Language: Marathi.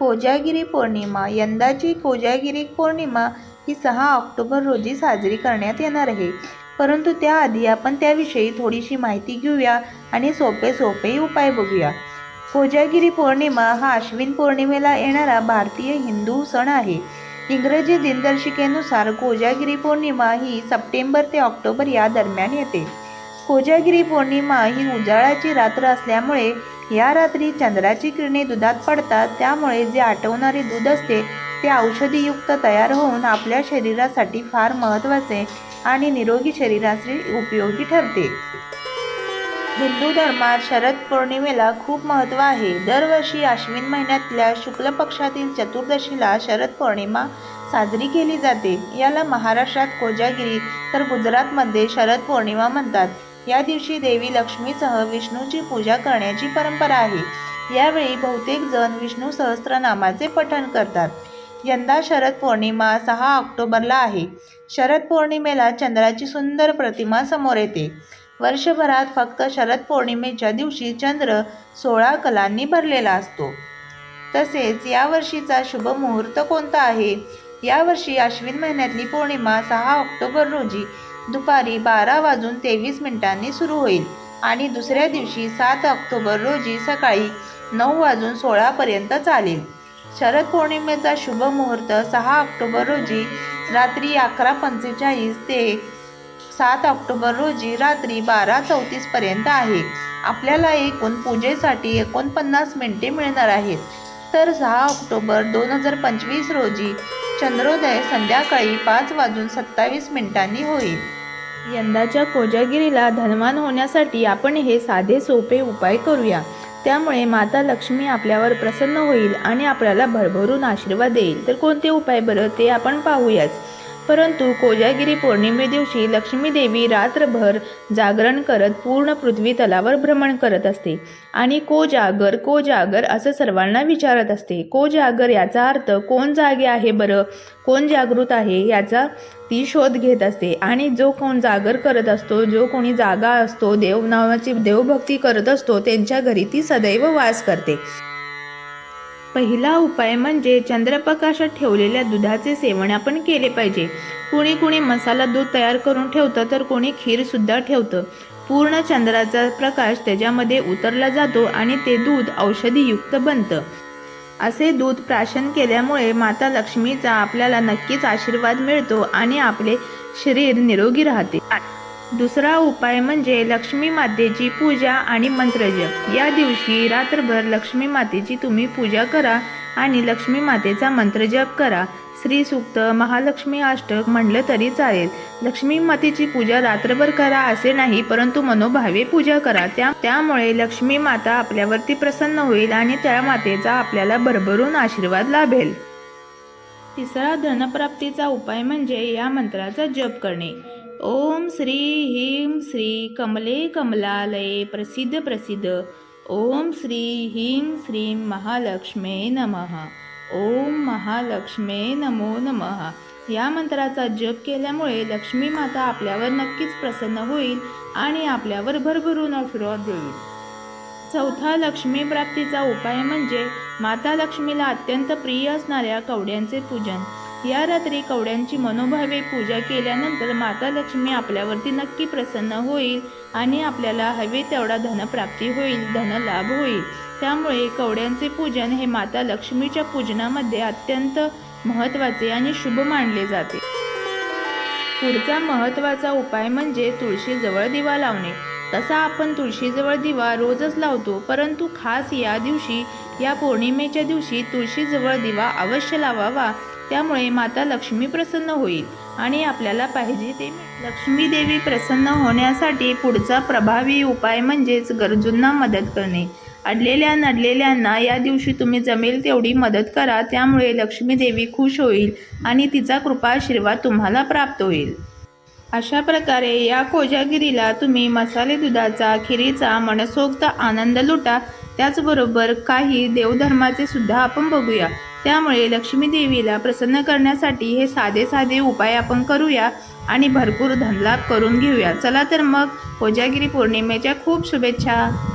कोजागिरी पौर्णिमा यंदाची कोजागिरी पौर्णिमा ही सहा ऑक्टोबर रोजी साजरी करण्यात येणार आहे. परंतु त्याआधी आपण त्याविषयी थोडीशी माहिती घेऊया आणि सोपे सोपे उपाय बघूया. कोजागिरी पौर्णिमा हा अश्विन पौर्णिमेला येणारा भारतीय हिंदू सण आहे. इंग्रजी दिनदर्शिकेनुसार कोजागिरी पौर्णिमा ही सप्टेंबर ते ऑक्टोबर या दरम्यान येते. कोजागिरी पौर्णिमा ही उजाळाची रात्र असल्यामुळे या रात्री चंद्राची किरणे दुधात पडतात त्यामुळे जे आटवणारे दूध असते ते औषधीयुक्त तयार होऊन आपल्या शरीरासाठी फार महत्त्वाचे आणि निरोगी शरीरासाठी उपयोगी ठरते. हिंदू धर्मात शरद पौर्णिमेला खूप महत्त्व आहे. दरवर्षी आश्विन महिन्यातल्या शुक्ल पक्षातील चतुर्दशीला शरद पौर्णिमा साजरी केली जाते. याला महाराष्ट्रात कोजागिरी तर गुजरातमध्ये शरद पौर्णिमा म्हणतात. या दिवशी देवी लक्ष्मीसह विष्णूची पूजा करण्याची परंपरा आहे. यावेळी बहुतेक जण विष्णू सहस्त्रनामाचे पठण करतात. यंदा शरद पौर्णिमा सहा ऑक्टोबरला आहे. शरद पौर्णिमेला चंद्राची सुंदर प्रतिमा समोर येते. वर्षभरात फक्त शरद पौर्णिमेच्या दिवशी चंद्र सोळा कलांनी भरलेला असतो. तसेच यावर्षीचा शुभ मुहूर्त कोणता आहे? यावर्षी आश्विन महिन्यातली पौर्णिमा सहा ऑक्टोबर रोजी दुपारी बारा वाजून तेवीस मिनिटांनी सुरू होईल आणि दुसऱ्या दिवशी सात ऑक्टोबर रोजी सकाळी नऊ वाजून सोळापर्यंत चालेल. शरद पौर्णिमेचा शुभ मुहूर्त सहा ऑक्टोबर रोजी रात्री अकरा पंचेचाळीस ते सात ऑक्टोबर रोजी रात्री बारा चौतीसपर्यंत आहे. आपल्याला एकूण पूजेसाठी एकोणपन्नास मिनिटे मिळणार आहेत. तर सहा ऑक्टोबर दोन हजार पंचवीस रोजी चंद्रोदय संध्याकाळी पाच वाजून सत्तावीस मिनिटांनी होईल. यंदाच्या कोजागिरीला धनवान होण्यासाठी आपण हे साधे सोपे उपाय करूया. त्यामुळे माता लक्ष्मी आपल्यावर प्रसन्न होईल आणि आपल्याला भरभरून आशीर्वाद देईल. तर कोणते उपाय बरं ते आपण पाहूयाच. परंतु कोजागिरी पौर्णिमे दिवशी लक्ष्मी देवी रात्रभर जागरण करत पूर्ण पृथ्वी तलावर भ्रमण करत असते. आणि को जागर को जागर असं सर्वांना विचारत असते. को जागर याचा अर्थ कोण जागे आहे बरं? कोण जागृत आहे याचा ती शोध घेत असते. आणि जो कोण जागर करत असतो जो कोणी जागा असतो देव नावाची देवभक्ती करत असतो त्यांच्या घरी ती सदैव वास करते. पहिला उपाय म्हणजे चंद्रप्रकाशात ठेवलेल्या दुधाचे सेवन आपण केले पाहिजे. कुणी कुणी मसाला दूध तयार करून ठेवतं तर कोणी खीरसुद्धा ठेवतं. पूर्ण चंद्राचा प्रकाश त्याच्यामध्ये उतरला जातो आणि ते दूध औषधीयुक्त बनतं. असे दूध प्राशन केल्यामुळे माता लक्ष्मीचा आपल्याला नक्कीच आशीर्वाद मिळतो आणि आपले शरीर निरोगी राहते. दुसरा उपाय म्हणजे लक्ष्मी मातेची पूजा आणि मंत्रजप. या दिवशी रात्रभर लक्ष्मी मातेची तुम्ही पूजा करा आणि लक्ष्मी मातेचा मंत्रजप करा. श्री सूक्त महालक्ष्मी अष्टक म्हणलं तरी चालेल. लक्ष्मी मातेची पूजा रात्रभर करा असे नाही परंतु मनोभावे पूजा करा. त्या त्यामुळे लक्ष्मी माता आपल्यावरती प्रसन्न होईल आणि त्या मातेचा आपल्याला भरभरून आशीर्वाद लाभेल. तिसरा धनप्राप्तीचा उपाय म्हणजे या मंत्राचा जप करणे. ओम श्री ह्रीं श्री कमले कमलालये प्रसिद्ध प्रसिद्ध। ओम श्री ह्रीं श्रीं महालक्ष्मे नमः। ओम महालक्ष्मे नमो नमः। या मंत्राचा जप केल्यामुळे लक्ष्मी माता आपल्यावर नक्कीच प्रसन्न होईल आणि आपल्यावर भरभरून आशीर्वाद देईल. चौथा लक्ष्मी प्राप्तीचा उपाय म्हणजे माता लक्ष्मीला अत्यंत प्रिय असणाऱ्या कवड्यांचे पूजन. या रात्री कवड्यांची मनोभावे पूजा केल्यानंतर माता लक्ष्मी आपल्यावरती नक्की प्रसन्न होईल आणि आपल्याला हवे तेवढा धनप्राप्ती होईल धनलाभ होईल. त्यामुळे कवड्यांचे पूजन हे माता लक्ष्मीच्या पूजनामध्ये अत्यंत महत्त्वाचे आणि शुभ मानले जाते. पुढचा महत्त्वाचा उपाय म्हणजे तुळशीजवळ दिवा लावणे. तसा आपण तुळशीजवळ दिवा रोजच लावतो परंतु खास या दिवशी या पौर्णिमेच्या दिवशी तुळशीजवळ दिवा अवश्य लावावा. त्यामुळे माता लक्ष्मी प्रसन्न होईल आणि आपल्याला पाहिजे ते लक्ष्मी देवी प्रसन्न होण्यासाठी पुढचा प्रभावी उपाय म्हणजेच गरजूंना मदत करणे. अडलेल्या नडलेल्यांना या दिवशी तुम्ही जमेल तेवढी मदत करा त्यामुळे लक्ष्मी देवी खुश होईल आणि तिचा कृपा आशीर्वाद तुम्हाला प्राप्त होईल. अशा प्रकारे या कोजागिरीला तुम्ही मसाले दुधाचा खिरीचा मनसोक्त आनंद लुटा त्याचबरोबर काही देवधर्माचे सुद्धा आपण बघूया. त्यामुळे लक्ष्मी देवीला प्रसन्न करण्यासाठी हे साधे साधे उपाय आपण करूया आणि भरपूर धनलाभ करून घेऊया. चला तर मग कोजागिरी पौर्णिमेच्या खूप शुभेच्छा.